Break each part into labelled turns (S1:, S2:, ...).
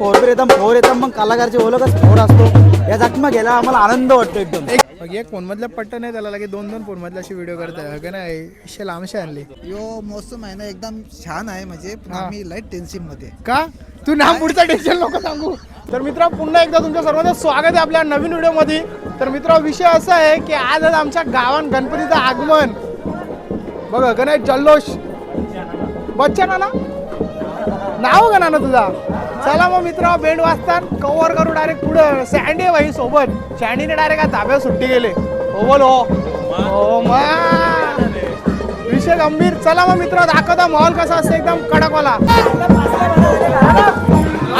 S1: Four एकदम four येतात मग कलाकारचे ओळखच फोर असतो. या जखमा गेला आम्हाला आनंद वाटतो एकदम.
S2: मग एक फोन मधल्या पट्ट नाही त्याला लगे दोन दोन फोन मधल्या अशी व्हिडिओ करताय का नाही? लांबशी आणली.
S3: यो मोसम आहे ना एकदम छान आहे. म्हणजे पण
S2: हा.
S3: आम्ही लाइट टेन्शनमध्ये.
S2: का? तू ना पुढचं टेन्शन नको सांगू. तर मित्र पुन्हा एकदा तुमच्या सर्वांचं स्वागत आहे आपल्या नवीन व्हिडिओमध्ये तर मित्र विषय असा आहे की आज आज आमच्या गावात गणपतीचं आगमन. बघ का नाही? जल्लोष. बच्चन ना नाव का ना तुझा. चला मग मित्र बेंड वाजतात कव्हर करू डायरेक्ट पुढं. सँडी भाई सोबत. सँडीने डायरेक्ट आज धाब्यावर सुट्टी गेले. हो बोल हो. हो मा. विषय गंभीर. चला मग मित्र दाखवता मॉल कसा असतो एकदम कडकवाला.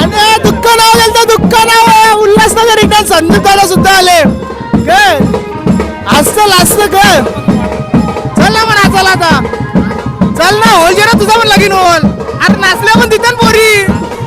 S2: आणि दुःख नाव गेलं दुःख नाव आहे. उल्हासनगर इकडे संदीप सुद्धा आले. काय असतं असतं काय चल ना म्हणा चल आता. चल ना होल जे ना तुझा पण लगीन होल आता नाचल्या पण तिथं पोरी.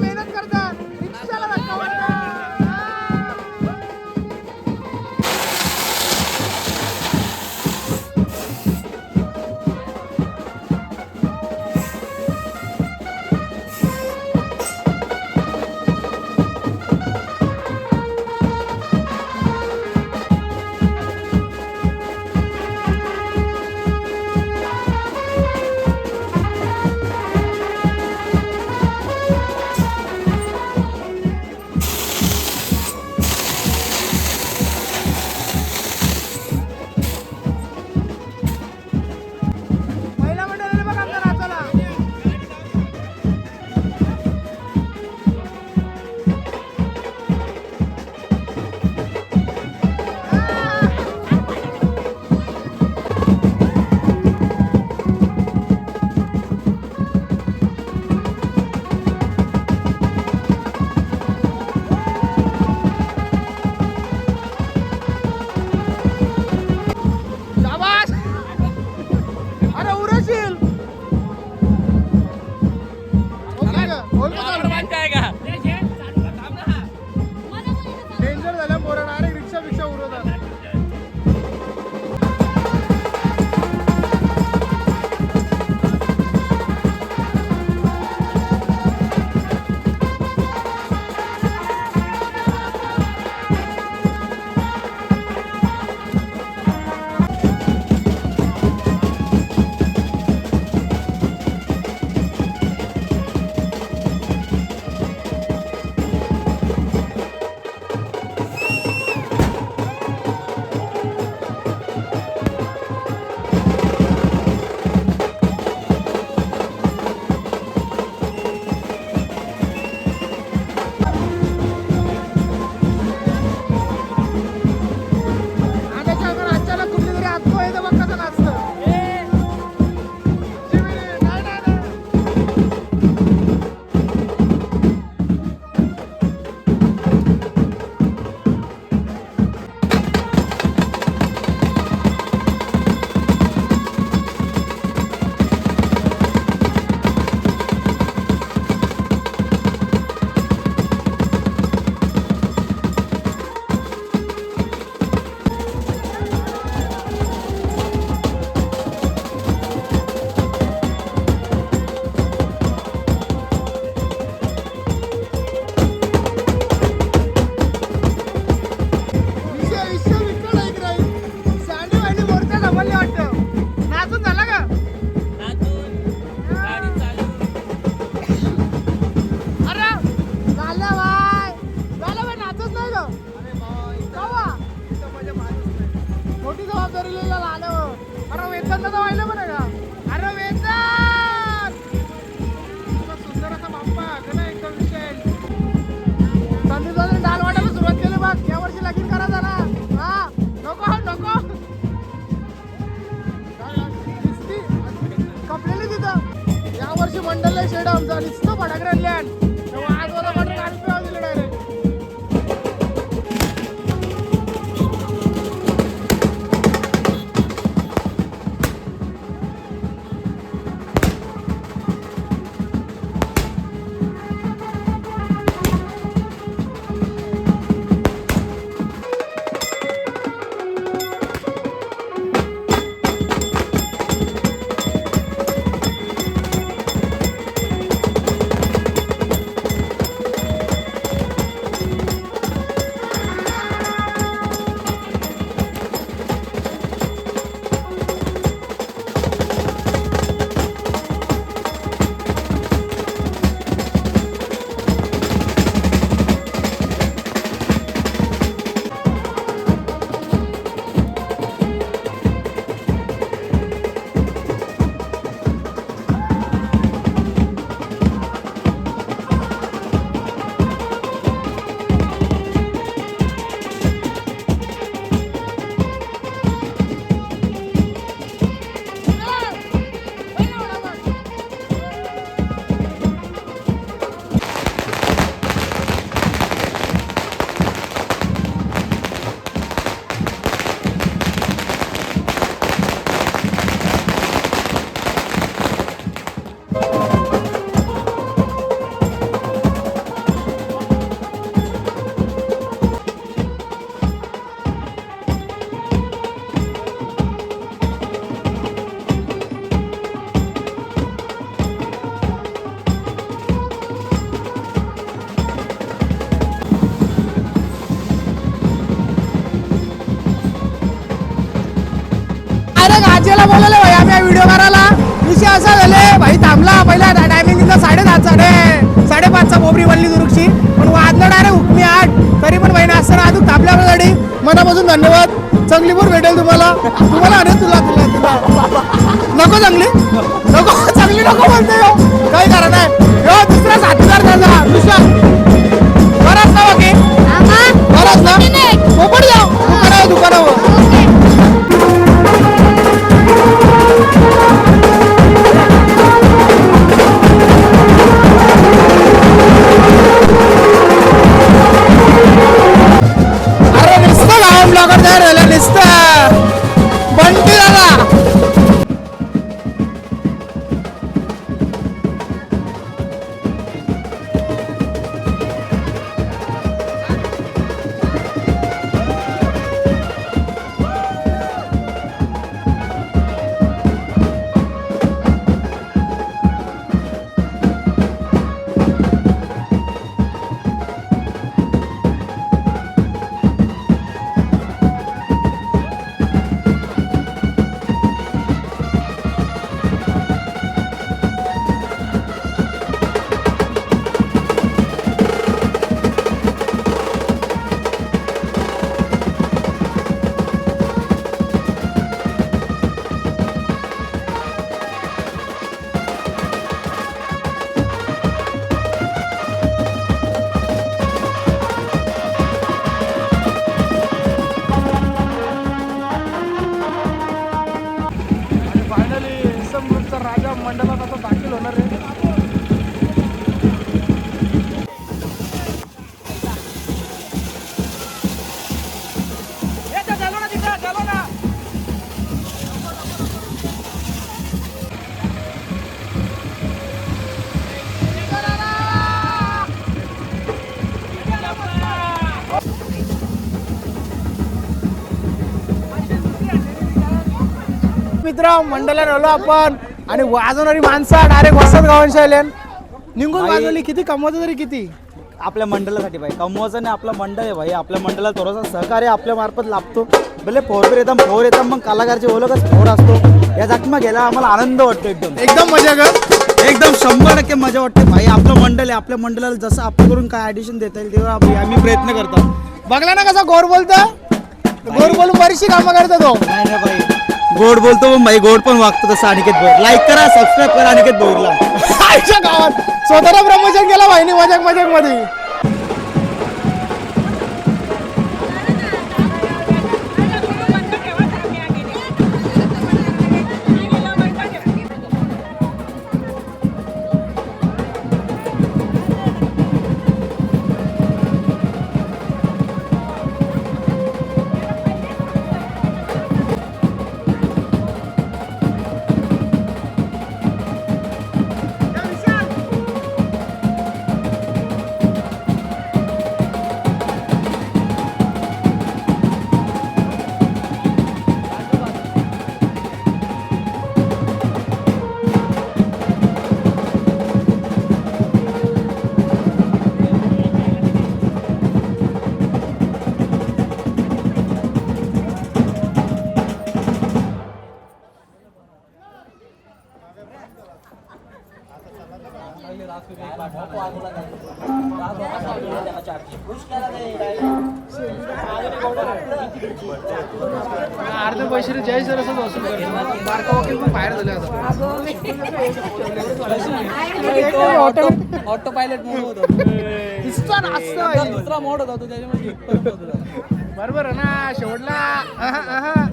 S2: मेहनत करतात झाले भाई थांबला. पहिला टायमिंग दिला साडेदहा साडे साडेपाचचा बोबरी वल्ली दुरुक्षी. पण वाजलं डायरेक्ट हुकमी आठ. तरी पण भाईने असताना अजून थांबल्या आपल्यासाठी मनापासून धन्यवाद. चांगली पण भेटेल तुम्हाला. तुम्हाला अरे तुला तुला तुला. नको चांगली. नको. चांगली नको बोलते. काही कारण नाही. हो दुसरा साथीदार त्याचा. दुसरा. बराच ना बाकी बराच ना पोपट मित्र मंडळात आलो आपण. आणि वाजवणारी माणसं डायरेक्ट वसत गावांशी आले. निघून. वाजवली किती? कमवतो तरी किती?
S1: आपल्या मंडळासाठी भाई कमवायचं नाही आपलं मंडळ आहे भाई आपल्या मंडळाला थोडासा सहकार्य आपल्या मार्फत लाभतो. भले फोर येतात फोर येतात मग कलाकारचे ओळखच फोर असतो. या जखमा गेला आम्हाला आनंद वाटतो एकदम.
S2: एकदम मजा कर.
S1: एकदम शंभर टक्के मजा वाटते भाई आपलं मंडळ आहे आपल्या मंडळाला जसं आपल्याकडून काय ऍडिशन देता येईल तेव्हा आम्ही- आम्ही प्रयत्न करतो.
S2: बघला ना कसा गोर बोलतो गोर बोलून बरीचशी कामं करतो तो.
S1: नाही नाही भाई गोड बोलतो पण भाई गोड पण वागतो तसं अनिकेत भाऊ लाईक करा सबस्क्राईब करा अनिकेत भाऊला
S2: आईच्या गावात. स्वतःला प्रमोशन केला भाईने मजाक
S4: मजाकमध्ये पायलट मोड होता.
S2: दिसतो ना असं आहे.
S4: दुसरा मोड होता तो त्याच्यामध्ये.
S2: बरोबर आहे ना शेवटला. अहा, अहा.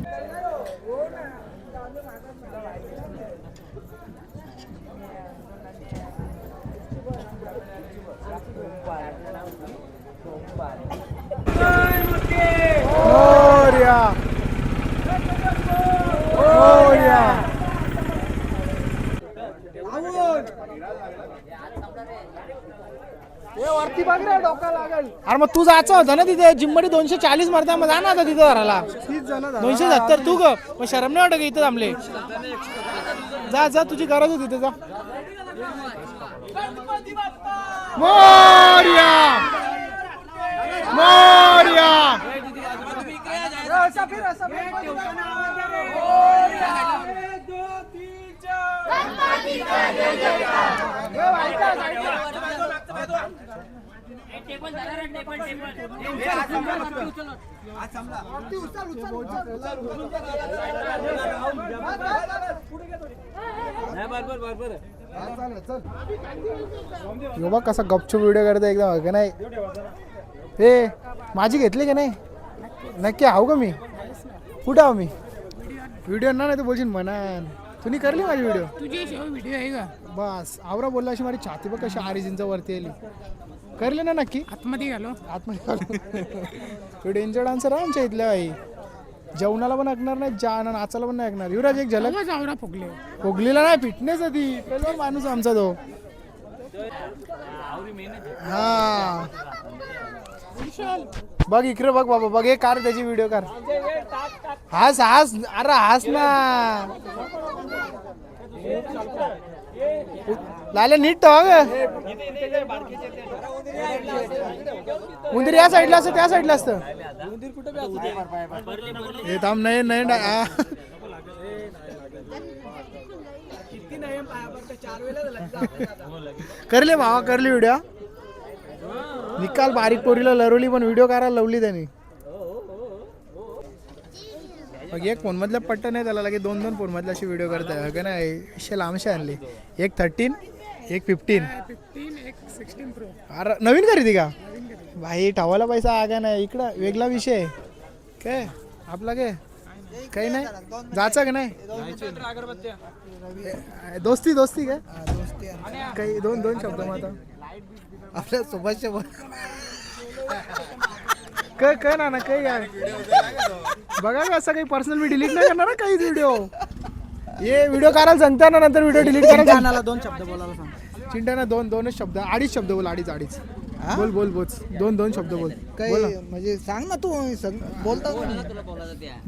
S2: मोरया. मोरया. वरती बघ रे डोका लागेल. अरे मग तू जायचं होतं ना तिथे. जिममध्ये दोनशे चाळीस मारता मग जा ना आता तिथे धरायला. दोनशे सत्तर तू ग. मग शरम नाही वाटत का इथं थांबले? जा जा तुझी गरज होती तिथे जा. मोरया! मोरया! यो बघ कसा गपचूप व्हिडिओ करता एकदम का नाही. हे माझी घेतली का नाही? नक्की आहो का मी? कुठं आहो मी? व्हिडिओ ना नाही तर बोलशील म्हणान. तुम्ही करली माझी व्हिडिओ
S5: तुझी व्हिडिओ आहे का?
S2: बस आवरा बोलला अशी माझी छाती बघ कशी आरी इंच वरती आली. करले ना नक्की?
S5: आतमध्ये घालो.
S2: आतमध्ये तो डेंजर डान्सर आहे आमच्या इथल्या आई. जेवणाला पण ऐकणार नाही जा नाचायला पण नाही ऐकणार. युवराज एक झलक.
S5: आवाज आवरा फुगले.
S2: फुगलीला नाही फिटनेस ती. पहिला माणूस आमचा तो. हा. बघ इकडे बघ बाबा बघ हे कार त्याची व्हिडिओ कार. हास हास अरे हास ना. लाले नीट तो उंदीर या साईडला असतं त्या साईडला असतं. हे थांब नाही नाही. करले भावा करली व्हिडिओ निकाल बारीक पोरीला लरवली पण व्हिडिओ करायला लावली त्यांनी. मग एक फोन मधल्या पट्ट नाही त्याला लगे दोन दोन फोन मधल्या अशी व्हिडिओ करताय का नाही विषय लांबशे आणली. एक थर्टीन एक फिफ्टीन
S5: फिफ्टीन एक सिक्स्टीन प्रो
S2: अरे नवीन खरेदी का? भाई ठेवायला पैसा आगा नाही इकडं वेगळा विषय. आहे. काय? आपला काय? काही नाही? जायचं का नाही? दोस्ती दोस्ती काय
S3: हा.
S2: काही दोन दोन शब्द मग आता.
S3: आपल्या वर
S2: काय काय ना ना काही यार. बघा का असं काही पर्सनल मी डिलीट नाही करणार काही व्हिडिओ हे व्हिडिओ करायला सांगता ना नंतर व्हिडिओ डिलीट करायला सांगता.
S1: दोन शब्द बोलायला सांग.
S2: चिंट्याना दोन दोनच शब्द अडीच शब्द बोल अडीच अडीच. बोल बोल बोल. दोन दोन शब्द बोल.
S3: काही म्हणजे सांग ना तू सांग बोलता कोण?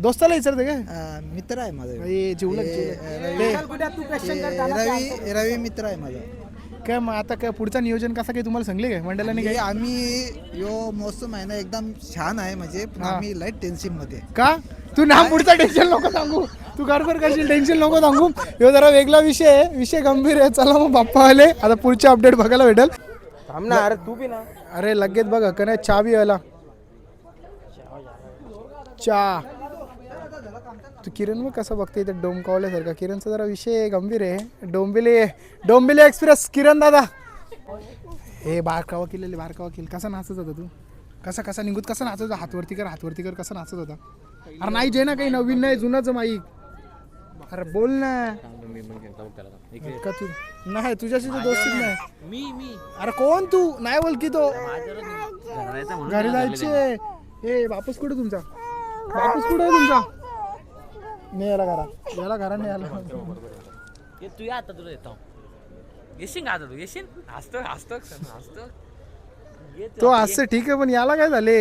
S2: दोस्ताला विचारते काय?
S3: मित्र आहे माझा.
S2: हे जिवलग जिवलग.
S3: रवी रवी मित्र आहे माझा.
S2: काय मग आता काय पुढचं नियोजन कसं काही तुम्हाला सांगले काय? मंडळाने
S3: हे
S2: काय?
S3: आम्ही यो मोसम आहे ना एकदम छान आहे म्हणजे पण
S2: हा.
S3: आम्ही लाइट टेन्शनमध्ये.
S2: का? तू ना पुढचा टेन्शन नको सांगू. तू गडबड करशील टेन्शन नको सांगू. ह्यो जरा वेगळा विषय आहे. विषय गंभीर आहे. चला मग बाप्पा आले. आता पुढचे अपडेट बघायला भेटेल.
S4: थांब ना अरे तू बी ना.
S2: अरे लगेच बघा. का नाही चहा बी आला. चहा तू किरण मग कसं बघते इथे डोमकावल्यासारखा. किरणचा जरा विषय गंभीर आहे. डोंबिले डोंबिले एक्सप्रेस. किरण दादा. हे बारका वकील बारका वकील कसा नाचत होता तू? कसा कसा निघूत कसा नाचत होता? हातवरती कर हातवरती कर कसा नाचत होता? अरे नाही जे ना काही नवीन नाही जुनाच माईक. अरे बोल ना. का तू नाही तुझ्याशी तर दोस्तीच नाही.
S4: मी मी.
S2: अरे कोण तू? नाही बोल की तो. घरी जायचे. ए बापूस कुठे तुमचा? बापूस कुठे आहे तुमचा? नाही याला घरा याला घरा नाही आला
S4: ये तू या आता तुला येतो. येशील का आता तू? येशील? हसतो हसतो हसतो ये तू.
S2: तो असं ठीक आहे पण याला काय झाले?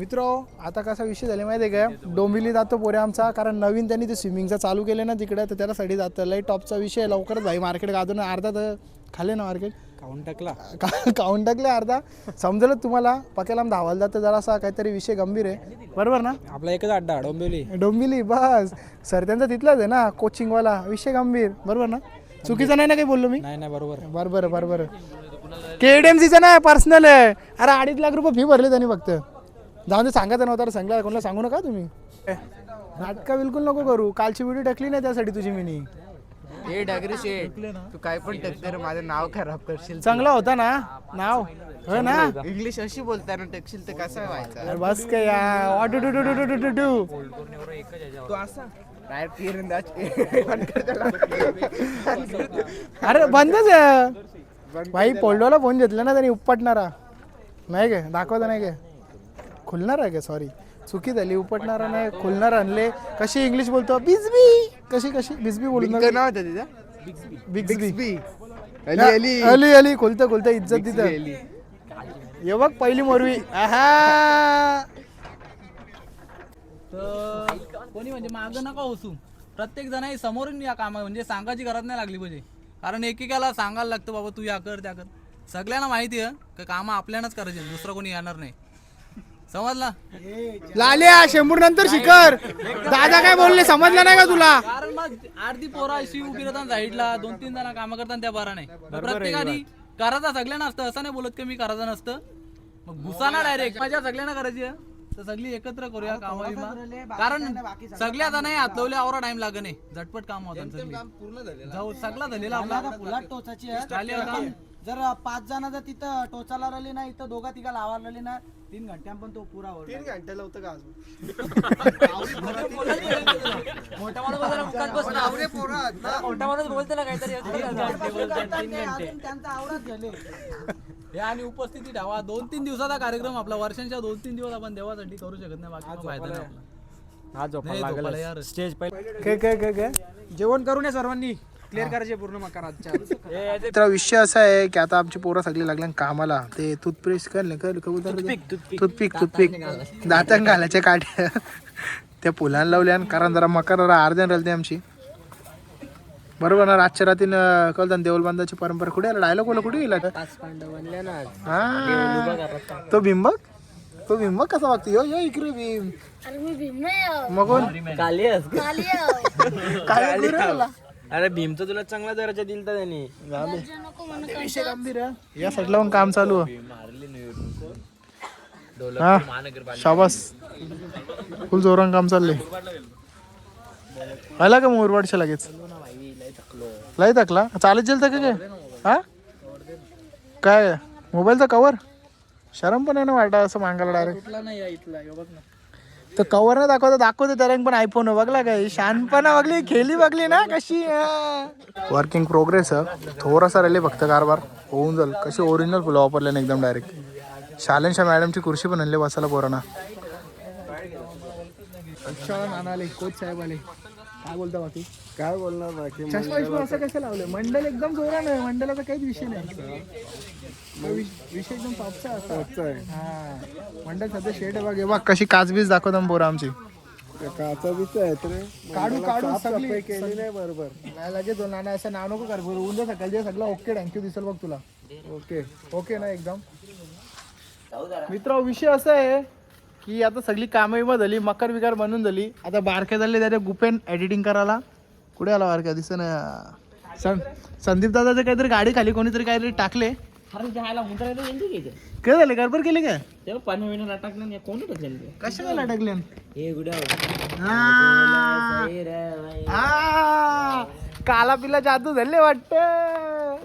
S2: मित्र आता कसा विषय झाले माहिती आहे का? डोंबिवली जातो पोरे आमचा कारण नवीन त्यांनी ते स्विमिंगचं चालू केलं ना तिकडे तर त्याला साठी जातं. लई टॉपचा विषय आहे. लवकरच भाई. मार्केट गाजून अर्धा तर खाले ना मार्केट
S1: काउंट टाकला.
S2: का काउंट टाकले अर्धा. समजलं तुम्हाला? पकेला धावायला जातं जरासा काहीतरी विषय गंभीर आहे. बरोबर ना?
S1: आपला एकच अड्डा डोंबिवली.
S2: डोंबिवली बस. सर त्यांचा तिथलाच आहे ना कोचिंगवाला विषय गंभीर. बरोबर ना? चुकीचं नाही ना काही बोललो मी?
S1: नाही नाही बरोबर.
S2: बरोबर बरोबर केडीएमसीचा नाही पर्सनल आहे. अरे अडीच लाख रुपये फी भरली त्यांनी फक्त. जाऊन ते सांगायचं नव्हतं सांगला कोणाला सांगू नका तुम्ही. नाटका बिलकुल नको करू. कालची व्हिडिओ टाकली नाही त्यासाठी तुझी मिनी.
S3: हे डागरे शेठ तू काय पण टकते रे माझं नाव खराब करशील
S2: चांगला होता ना? नाव? हो ना?
S3: इंग्लिश अशी बोलताना टकशील तर कसं व्हायचं?
S2: अरे बस काय या. वाटू टू टू टू टू टू टू
S3: तू असा? काय तीरंदाज.
S2: अरे बंदच आहे. भाई पोल्डोला फोन घेतला ना त्यांनी उपटणारा. नाही काय दाखवता नाही काय खुलणार आहे का? सॉरी चुकी झाली उपटणारा नाही. खुलणार आणले. कशी इंग्लिश बोलतो? बिजबी कशी कशी? बिजबी बोलणार
S3: नाव होतं तिथं
S2: बिग्सबी
S3: अली अली.
S2: अली अली. खुलतं खुलतं. इज्जत तिथं ये बघ पहिली मोरवी. आहा!
S4: तर कोणी म्हणजे मागं नका होसू. प्रत्येक जण समोरून या कामा म्हणजे सांगायची गरज नाही लागली पाहिजे. कारण एकेकाला सांगायला लागतं बाबा तू या कर त्या कर. सगळ्यांना माहिती आहे का कामं आपल्यालाच करायचे दुसरं कोणी येणार नाही. समजला?
S2: लाल्या शेंबूर नंतर शिकर दादा काय बोलले? समजलं नाही का तुला?
S4: कारण मग अर्धी पोरा अशी उभी राहतात साईडला. दोन तीन जण कामं करतात त्या बरा नाही प्रत्येकाने करायचं सगळ्यांना असतं असं नाही बोलत की मी करायचं नसतं. मग घुसाना डायरेक्ट माझ्या सगळ्यांना करायची आहे. तर सगळी एकत्र करूया काम कारण सगळ्या जण हातवले आवरा टाइम लाग नाही झटपट काम होतं सगळी. जाऊ सगळा झालेला आपला.
S1: टोचाची. जर पाच जण जर तिथं टोचाला राहिले ना इथं दोघा तिघा लावायला राहिले ना तीन घंट्यां पण तो पुरा होईल
S2: तीन घंट्याला होतं का
S4: मोठा माणूस जरा मुखात बसला. मोठा माणूस बोलतो ना काहीतरी.
S1: त्यांचा आवडत झाले.
S4: हे आणि उपस्थिती ठेवा. दोन तीन दिवसाचा कार्यक्रम आपला. वर्षांच्या दोन तीन दिवस आपण देवासाठी करू शकत नाही. बाकी फायदा नाही आपला.
S1: आज
S4: नाही, झोपायला यार.
S1: स्टेज पहिले
S2: काय काय काय काय
S1: जेवण करून या सर्वांनी. क्लिअर करायचे पूर्ण मकार आजच्या
S2: तर विषय असा आहे की आता आमची पोरं सगळी लागल्या कामाला. ते टूथपेस्ट कर ना कर कबूतर टूथपिक टूथपिक दातां घालायचे. काढ्या त्या पुलांना लावल्या कारण जरा मकर जरा अर्ध्यान राहिली आमची. बरोबर ना रातच्या रात्री कळतं देवलबांधाची परंपरा कुठे आला डायलॉग बोला कुठे गेला हा. तो बिंबक तो बिंबक कसा वागतो? यो यो इकडे भीम.
S6: अरे मी भीम नाही आहे.
S2: मग कोण?
S6: काली आहे.
S2: काय बोलू
S1: अरे भीमचं तुला चांगला दर्जा दिलता त्यांनी.
S2: विषय गंभीर आहे. या साईडला पण काम चालू आहे. हा. शाबास. फुल जोरान काम चाललंय. आला का मोरवाडच्या लगेच? लय थकला. चालत जेल का काय? हा? काय? मोबाईलचा कवर शरम पण आहे ना वाटा असं मागायला डायरेक्ट
S4: नाही इथला. बघ ना.
S2: तर कवर नाही दाखवतो दाखवतो त्याला पण आयफोन बघला काय शानपणा बघली खेळली बघली ना कशी? वर्किंग प्रोग्रेस थोडासा राहिले फक्त कारभार. होऊन जाईल. कशी ओरिजिनल फुलं वापरले ना एकदम डायरेक्ट शालेनशा मॅडमची खुर्ची पण आणली बसायला पोरांना. आले कोच साहेब आले काय बोलता बाकी
S3: काय बोलणार बाकी?
S2: चष्मा विष्मा असं कसं लावलं मंडल एकदम जोरान आहे मंडलाचा काहीच विषय नाही. विष- विषय एकदम टॉपचा असा हा. मंडल सध्या शेड आहे बघ. हे बघ कशी काचबीज दाखवतो पोरं आमची
S3: काचा विषय आहे रे.
S2: काढू काढू सगळी.
S3: केली नाही बरोबर.
S2: नाही लगेच दोन नाणं असं नाव नको कर. बरं उद्या सकाळी सगळं ओके थँक्यू दिसेल बघ तुला. ओके. ओके ना एकदम. मित्र विषय असा आहे की आता सगळी कामं विमा झाली मकर विकार बनून झाली. आता बारक्या झाले त्याच्या गुपेन एडिटिंग करायला. कुठे आला बारक्या? दिसत ना सं संदीप दादाचं काहीतरी गाडी खाली कोणीतरी काहीतरी टाकले. काय झालं? गडबड केली काय? कशा काय लटकले काला पिला जादू झाले वाटत.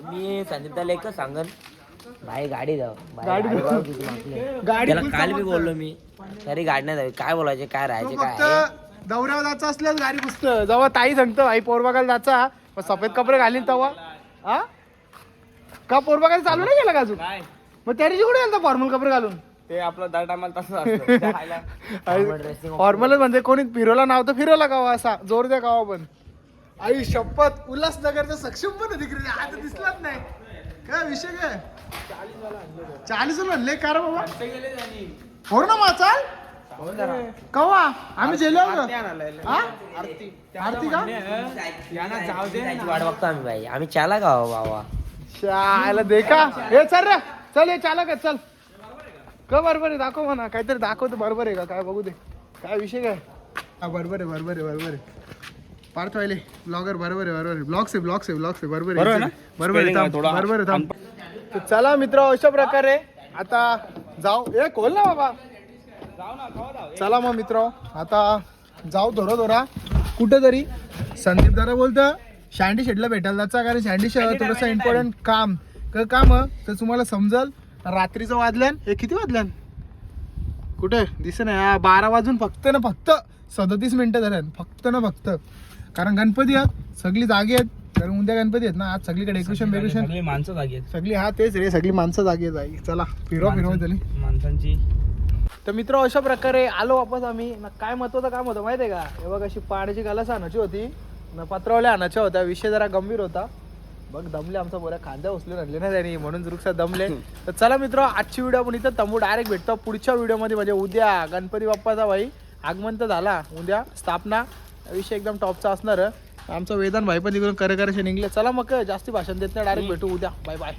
S7: मी संदीपला एकच सांगन. भाई गाडी जाऊ.
S2: गाडी जाऊ.
S7: जाऊ. त्याला काल बी. बोललो मी. तरी गाडी नाही जावी काय बोलायचे काय राहायचे काय आहे?
S2: फक्त दौऱ्यावर जायचं असल्यास गाडी पुसतं. जेव्हा ताई सांगतं भाई पोरबागाला जायचा मग सफेद कपडे घालीन तेव्हा. हा का पोरबागाला चालू नाही गेला का अजून? मग त्या दिवशी कुठे फॉर्मल कपडे घालून?
S3: ते आपलं दर टायमाला तसं
S2: फॉर्मलच म्हणजे कोणी फिरवला नाव तर फिरवला गावा असा? जोर द्या गावा पण आई शपथ उल्हासनगरचा सक्षम पण तिकडे. आता दिसलाच नाही. काय विषय काय? चाळीस म्हणले का रे बाबा? हो ना मा चाल. कवा? आम्ही जेलो हा? आरती. का?
S7: वाट बघतो आम्ही भाई. आम्ही चाला का हो बाबा?
S2: शाला दे का हे चल रे. चल हे चालक आहे चल. का बरोबर आहे? दाखव म्हणा. काहीतरी दाखवतो बरोबर आहे का? काय बघू दे. काय विषय काय? हा बरोबर आहे बरोबर आहे बरोबर आहे. पार्थ वाले ब्लॉगर बरोबर आहे बरोबर आहे. ब्लॉग्स आहे ब्लॉग्स आहे ब्लॉग्स आहे. बरोबर आहे बरोबर आहे थांब, बरोबर आहे थांब. तर चला मित्र अशा प्रकारे आता जाऊ. ए खोल ना बाबा. चला मग मित्र आता जाऊ धोरा धोरा. कुठेतरी. संदीप दादा बोलतं शँडी शेडला भेटायला जायचं कारण शँडी शेड थोडंसं इम्पॉर्टंट काम. क काम तर तुम्हाला समजल रात्रीचं वाजल्यान हे किती वाजल्यान? कुठे? दिसे ना हा बारा वाजून फक्त ना फक्त सदतीस मिनिटं झाल्यान फक्त ना फक्त. कारण गणपती आहेत सगळी जागी आहेत. कारण उद्या गणपती आहेत ना आज सगळीकडे डेकोरेशन बेकोरेशन
S4: माणसं जागी
S2: सगळी हा तेच रे सगळी माणसं जागी आहेत जागी चला फिरवा फिरवा तरी
S4: माणसांची.
S2: तर मित्र अशा प्रकारे आलो वापस आम्ही. ना काय महत्वाचं काम होतं माहिती आहे का? हे बघ अशी पाण्याची गलास आणायची होती. ना पत्रवल्या आणायच्या होत्या. विषय जरा गंभीर होता. बघ दमले आमचा बोऱ्या खांद्या उचलून आणले ना त्यांनी म्हणून जुरुकसा दमले. तर चला मित्र आजची व्हिडिओ आपण इथं तंबू डायरेक्ट भेटतो पुढच्या व्हिडिओमध्ये म्हणजे उद्या गणपती बाप्पाचा भाई. आगमन तर झाला. उद्या स्थापना. विषय एकदम टॉपचा असणार. आमचं वेदांत भाई पण तिकडून करे करायचे निघले. चला मग जास्ती भाषण देत नाही डायरेक्ट भेटू उद्या. Bye bye